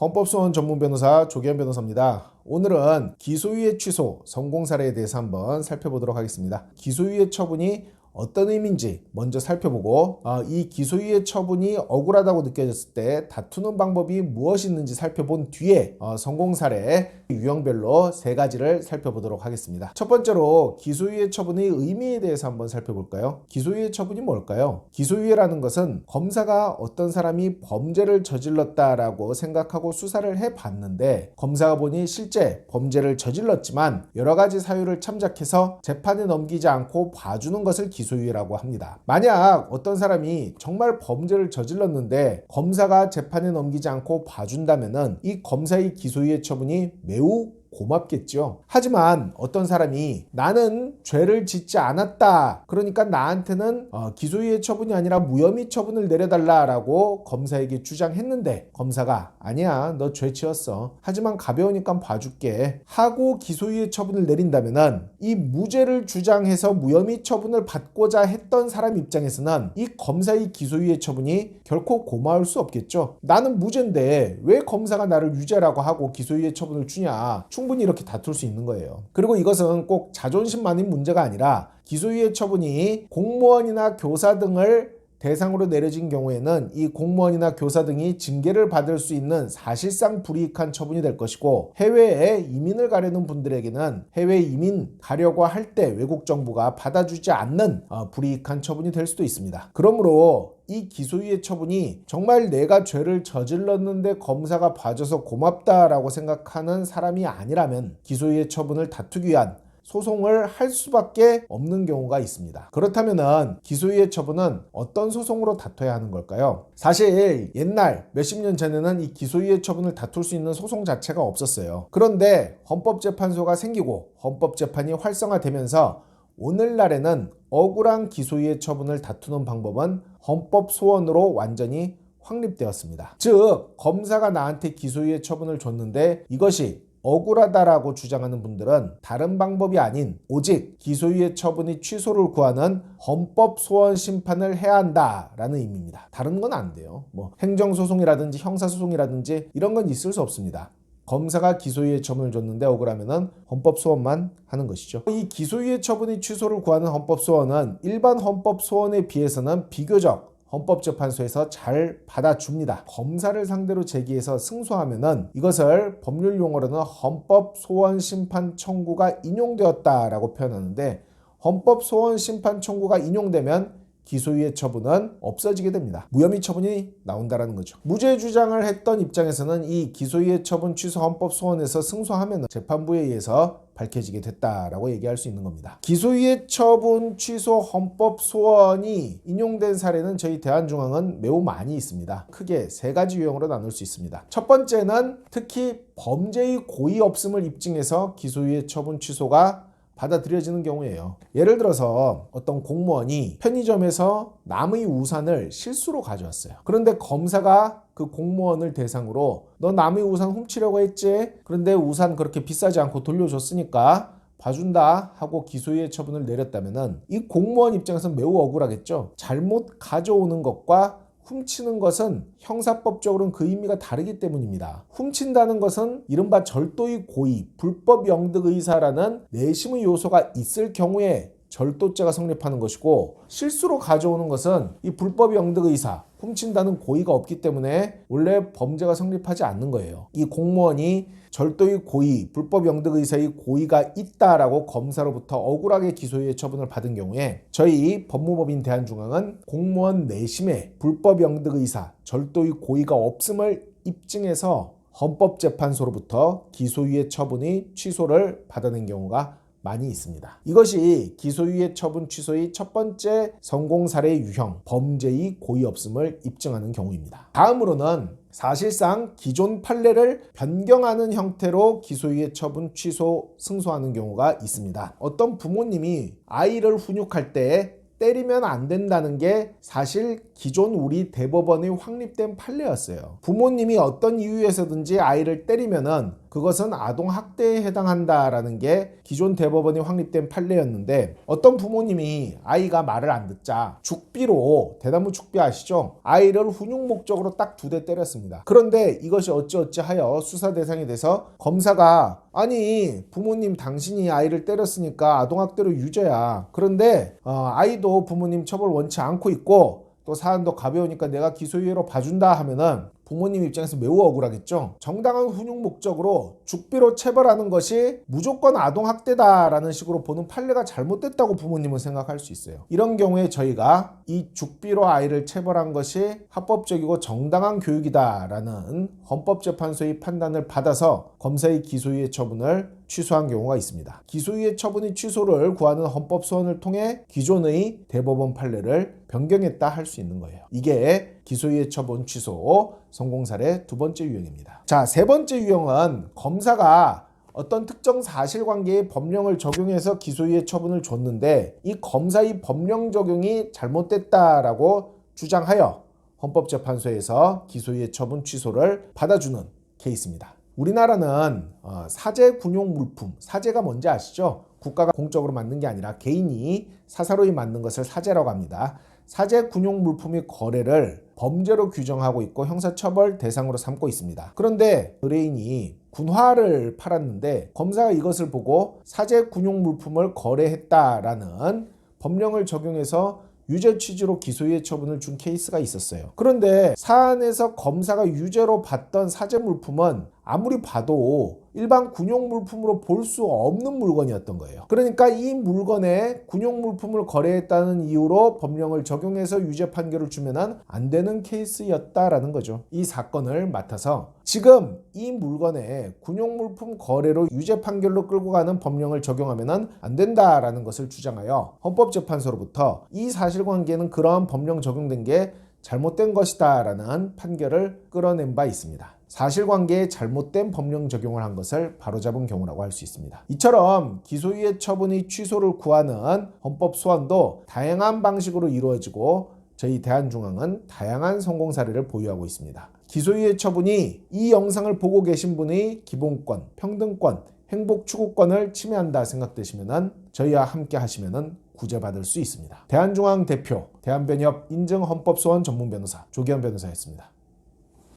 헌법소원 전문 변호사 조기현 변호사입니다. 오늘은 기소유예 취소 성공 사례에 대해서 한번 살펴보도록 하겠습니다. 기소유예 처분이 어떤 의미인지 먼저 살펴보고 어, 이 기소유예 처분이 억울하다고 느껴졌을 때 다투는 방법이 무엇이 있는지 살펴본 뒤에 어, 성공 사례 유형별로 세 가지를 살펴보도록 하겠습니다. 첫 번째로 기소유예 처분의 의미에 대해서 한번 살펴볼까요? 기소유예 처분이 뭘까요? 기소유예라는 것은 검사가 어떤 사람이 범죄를 저질렀다라고 생각하고 수사를 해봤는데 검사가 보니 실제 범죄를 저질렀지만 여러 가지 사유를 참작해서 재판에 넘기지 않고 봐주는 것을 기 소유예라고 합니다. 만약 어떤 사람이 정말 범죄를 저질렀는데 검사가 재판에 넘기지 않고 봐준다면은 이 검사의 기소유예 처분이 매우 고맙겠죠. 하지만 어떤 사람이 나는 죄를 짓지 않았다. 그러니까 나한테는 어, 기소유예 처분이 아니라 무혐의 처분을 내려달라라고 검사에게 주장했는데 검사가 아니야 너 죄 지었어. 하지만 가벼우니까 봐줄게 하고 기소유예 처분을 내린다면은 이 무죄를 주장해서 무혐의 처분을 받고자 했던 사람 입장에서는 이 검사의 기소유예 처분이 결코 고마울 수 없겠죠. 나는 무죄인데 왜 검사가 나를 유죄라고 하고 기소유예 처분을 주냐. 충분히 이렇게 다툴 수 있는 거예요. 그리고 이것은 꼭 자존심만인 문제가 아니라 기소유예 처분이 공무원이나 교사 등을 대상으로 내려진 경우에는 이 공무원이나 교사 등이 징계를 받을 수 있는 사실상 불이익한 처분이 될 것이고 해외에 이민을 가려는 분들에게는 해외 이민 가려고 할 때 외국 정부가 받아주지 않는 어, 불이익한 처분이 될 수도 있습니다. 그러므로 이 기소유예 처분이 정말 내가 죄를 저질렀는데 검사가 봐줘서 고맙다라고 생각하는 사람이 아니라면 기소유예 처분을 다투기 위한 소송을 할 수밖에 없는 경우가 있습니다. 그렇다면은 기소유예 처분은 어떤 소송으로 다퉈야 하는 걸까요? 사실 옛날 몇십 년 전에는 이 기소유예 처분을 다툴 수 있는 소송 자체가 없었어요. 그런데 헌법재판소가 생기고 헌법재판이 활성화되면서 오늘날에는 억울한 기소유예 처분을 다투는 방법은 헌법 소원으로 완전히 확립되었습니다. 즉 검사가 나한테 기소유예 처분을 줬는데 이것이 억울하다라고 주장하는 분들은 다른 방법이 아닌 오직 기소유예 처분이 취소를 구하는 헌법 소원 심판을 해야 한다라는 의미입니다. 다른 건 안 돼요. 뭐 행정소송이라든지 형사소송이라든지 이런 건 있을 수 없습니다. 검사가 기소유예 처분을 줬는데 억울하면은 헌법 소원만 하는 것이죠. 이 기소유예 처분이 취소를 구하는 헌법 소원은 일반 헌법 소원에 비해서는 비교적 헌법재판소에서 잘 받아줍니다. 검사를 상대로 제기해서 승소하면은 이것을 법률 용어로는 헌법 소원 심판 청구가 인용되었다라고 표현하는데 헌법 소원 심판 청구가 인용되면 기소유예 처분은 없어지게 됩니다. 무혐의 처분이 나온다라는 거죠. 무죄 주장을 했던 입장에서는 이 기소유예 처분 취소 헌법 소원에서 승소하면 재판부에 의해서 밝혀지게 됐다라고 얘기할 수 있는 겁니다. 기소유예 처분 취소 헌법 소원이 인용된 사례는 저희 대한중앙은 매우 많이 있습니다. 크게 세 가지 유형으로 나눌 수 있습니다. 첫 번째는 특히 범죄의 고의 없음을 입증해서 기소유예 처분 취소가 받아들여지는 경우예요. 예를 들어서 어떤 공무원이 편의점에서 남의 우산을 실수로 가져왔어요. 그런데 검사가 그 공무원을 대상으로 너 남의 우산 훔치려고 했지? 그런데 우산 그렇게 비싸지 않고 돌려줬으니까 봐준다 하고 기소유예 처분을 내렸다면은 이 공무원 입장에서는 매우 억울하겠죠. 잘못 가져오는 것과 훔치는 것은 형사법적으로는 그 의미가 다르기 때문입니다. 훔친다는 것은 이른바 절도의 고의, 불법 영득 의사라는 내심의 요소가 있을 경우에 절도죄가 성립하는 것이고 실수로 가져오는 것은 이 불법 영득 의사, 훔친다는 고의가 없기 때문에 원래 범죄가 성립하지 않는 거예요. 이 공무원이 절도의 고의, 불법 영득 의사의 고의가 있다라고 검사로부터 억울하게 기소유예 처분을 받은 경우에 저희 법무법인 대한중앙은 공무원 내심에 불법 영득 의사, 절도의 고의가 없음을 입증해서 헌법재판소로부터 기소유예 처분이 취소를 받아낸 경우가 많이 있습니다. 이것이 기소유예 처분 취소의 첫 번째 성공 사례 유형, 범죄의 고의 없음을 입증하는 경우입니다. 다음으로는 사실상 기존 판례를 변경하는 형태로 기소유예 처분 취소 승소하는 경우가 있습니다. 어떤 부모님이 아이를 훈육할 때 때리면 안 된다는 게 사실 기존 우리 대법원의 확립된 판례였어요. 부모님이 어떤 이유에서든지 아이를 때리면은 그것은 아동 학대에 해당한다라는 게 기존 대법원이 확립된 판례였는데 어떤 부모님이 아이가 말을 안 듣자 죽비로 대나무 죽비 아시죠? 아이를 훈육 목적으로 딱 두 대 때렸습니다. 그런데 이것이 어찌어찌 하여 수사 대상이 돼서 검사가 아니 부모님 당신이 아이를 때렸으니까 아동학대로 유죄야. 그런데 어, 아이도 부모님 처벌 원치 않고 있고 또 사안도 가벼우니까 내가 기소유예로 봐준다 하면은 부모님 입장에서 매우 억울하겠죠. 정당한 훈육 목적으로 죽비로 체벌하는 것이 무조건 아동 학대다라는 식으로 보는 판례가 잘못됐다고 부모님은 생각할 수 있어요. 이런 경우에 저희가 이 죽비로 아이를 체벌한 것이 합법적이고 정당한 교육이다라는 헌법재판소의 판단을 받아서 검사의 기소유예 처분을 취소한 경우가 있습니다. 기소유예 처분의 취소를 구하는 헌법 소원을 통해 기존의 대법원 판례를 변경했다 할 수 있는 거예요. 이게 기소유예 처분 취소 성공 사례 두 번째 유형입니다. 자, 세 번째 유형은 검사가 어떤 특정 사실관계의 법령을 적용해서 기소유예 처분을 줬는데 이 검사의 법령 적용이 잘못됐다라고 주장하여 헌법재판소에서 기소유예 처분 취소를 받아주는 케이스입니다. 우리나라는 어, 사제 군용 물품, 사제가 뭔지 아시죠? 국가가 공적으로 만든 게 아니라 개인이 사사로이 만든 것을 사제라고 합니다. 사제 군용 물품의 거래를 범죄로 규정하고 있고 형사처벌 대상으로 삼고 있습니다. 그런데 의뢰인이 군화를 팔았는데 검사가 이것을 보고 사제 군용 물품을 거래했다라는 법령을 적용해서 유죄 취지로 기소유예 처분을 준 케이스가 있었어요. 그런데 사안에서 검사가 유죄로 봤던 사제 물품은 아무리 봐도 일반 군용 물품으로 볼 수 없는 물건이었던 거예요. 그러니까 이 물건에 군용 물품을 거래했다는 이유로 법령을 적용해서 유죄 판결을 주면은 안 되는 케이스였다라는 거죠. 이 사건을 맡아서 지금 이 물건에 군용 물품 거래로 유죄 판결로 끌고 가는 법령을 적용하면은 안 된다라는 것을 주장하여 헌법재판소로부터 이 사실관계는 그러한 법령 적용된 게 잘못된 것이다라는 판결을 끌어낸 바 있습니다. 사실관계에 잘못된 법령 적용을 한 것을 바로잡은 경우라고 할 수 있습니다. 이처럼 기소유예 처분의 취소를 구하는 헌법 소원도 다양한 방식으로 이루어지고 저희 대한중앙은 다양한 성공 사례를 보유하고 있습니다. 기소유예 처분이 이 영상을 보고 계신 분의 기본권, 평등권, 행복 추구권을 침해한다 생각되시면 저희와 함께 하시면 구제받을 수 있습니다. 대한중앙 대표, 대한변협 인증 헌법소원 전문 변호사 조기현 변호사였습니다.